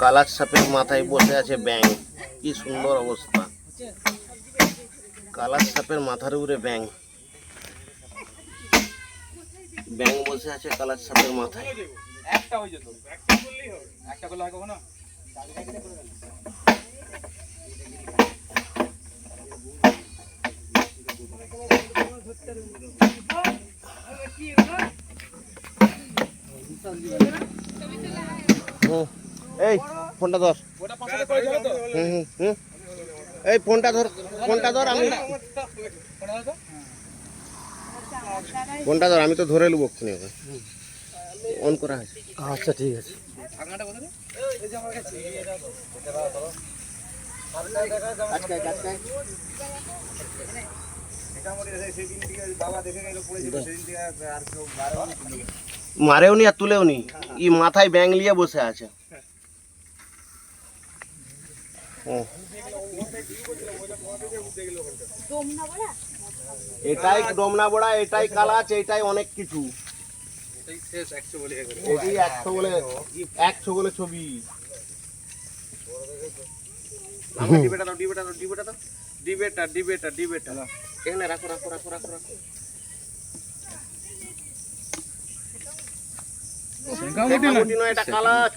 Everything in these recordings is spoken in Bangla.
কালার সাপের মাথায় বসে আছে ব্যাং কি সুন্দর অবস্থা। কালার সাপের মাথার উপরে ব্যাং ব্যাং বসে আছে কালার সাপের মাথায়। একটা হয়ে যেত। একটা করলে কখনো? হুম। এই ফোনটা ধর। হুম হুম এই ফোনটা ধর ফোনটা ধর আমি ফোনটা ধর আমি তো ধরে নেব ওখানে অন করা আছে আচ্ছা ঠিক আছে। মারেও নি আর তুলেও নি ই মাথায় ব্যাং নিয়ে বসে আছে হুম। এটাই ডমনা বড়া এটাই কালাচ এটাই অনেক কিছু। শেষ একশো বলে একশো বলে ছবি। ডিবেটা দাও ডিবেটা দাও ডিবেটা দাও। ডিবেটা ডিবেটা ডিবেটা। এখানে রাখো রাখো রাখো রাখো রাখো। মোটামুটি নয় এটা কালাচ।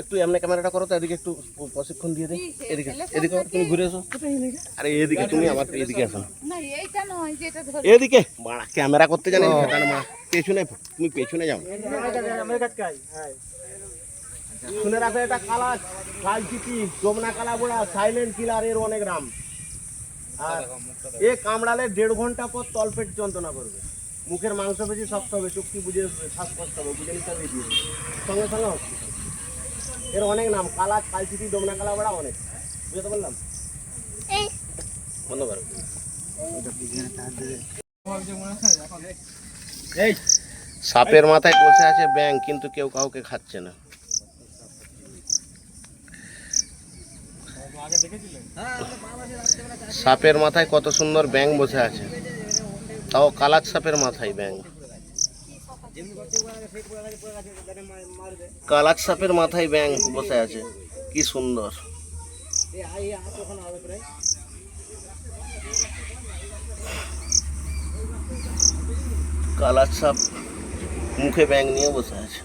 একটু এমনি ক্যামেরাটা করো তো এদিকে একটু প্রশিক্ষণ দিয়ে দিই এদিকে এদিকে তুমি ঘুরে এসো। আরে এদিকে তুমি আমার এদিকে আসো। না এইটা নয় যেটা ধর। এদিকে বাড়া ক্যামেরা করতে জানি না, তার মা পেছনে তুমি পেছনে যাও। শুনে রাখো এটা কালা কালচিটি যমুনা কালা বোড়া সাইলেন্ট কিলার এর অনেক নাম আর এ কামড়ালে দেড় ঘণ্টা পর তলপেট যন্ত্রণা করবে। মুখের মাংস বেশি শক্ত হবে চুক্তি বুঝে শ্বাস শ্বাসকষ্ট হবে বুঝে নিতে হবে দিয়ে সঙ্গে সঙ্গে। এর অনেক নাম কালা কালচিটি ডোমনা কালা বড়া অনেক। বুঝতে পারলাম? বন্ধ করো। সাপের মাথায় বসে আছে ব্যাং কিন্তু কেউ কাউকে খাচ্ছে না। সাপের মাথায় কত সুন্দর ব্যাং বসে আছে। তাও কালাচ সাপের মাথায় ব্যাং কালাচ সাপের মাথায় ব্যাং বসে আছে। কি সুন্দর। কালাচ সাপ মুখে ব্যাং নিয়ে বসে আছে।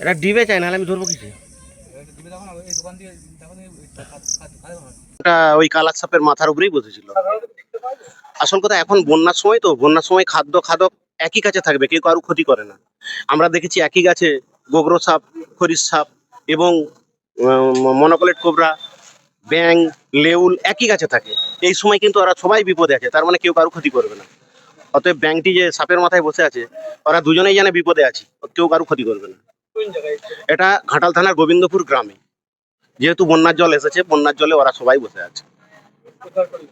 এটা ডিবে চাই নাহলে আমি ধরবো কিছু ওই কালার সাপের মাথার উপরেই বসেছিল। আসল কথা, এখন বন্যার সময় তো, বন্যার সময় খাদ্য, খাদক একই কাছে থাকবে, কেউ কারও ক্ষতি করে না। আমরা দেখেছি একই গাছে গোবর সাপ খরিস সাপ এবং মনোকলেট কোবরা ব্যাং লেউল একই গাছে থাকে। এই সময় কিন্তু ওরা সবাই বিপদে আছে, তার মানে কেউ কারও ক্ষতি করবে না। অতএব ব্যাংকটি যে সাপের মাথায় বসে আছে, ওরা দুজনেই জানে বিপদে আছে, কেউ কারও ক্ষতি করবে না। এটা ঘাটাল থানার গোবিন্দপুর গ্রামে। যেহেতু বন্যার জল এসেছে, বন্যার জলে ওরা সবাই বসে আছে।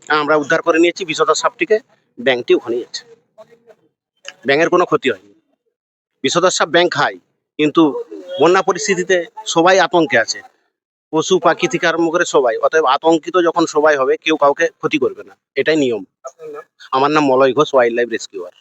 আমরা উদ্ধার করে নিয়েছি বিষধর সাপটিকে। ব্যাংকটি ওখানেই আছে। ব্যাংকের কোনো ক্ষতি হয়নি। বিষধর সাপ ব্যাংক খায় কিন্তু বন্যা পরিস্থিতিতে সবাই আতঙ্কে আছে। পশু, পাখি থেকে আরম্ভ করে সবাই। অতএব আতঙ্কিত যখন সবাই হবে, কেউ কাউকে ক্ষতি করবে না। এটাই নিয়ম। আমার নাম Malay Ghosh wild life rescuer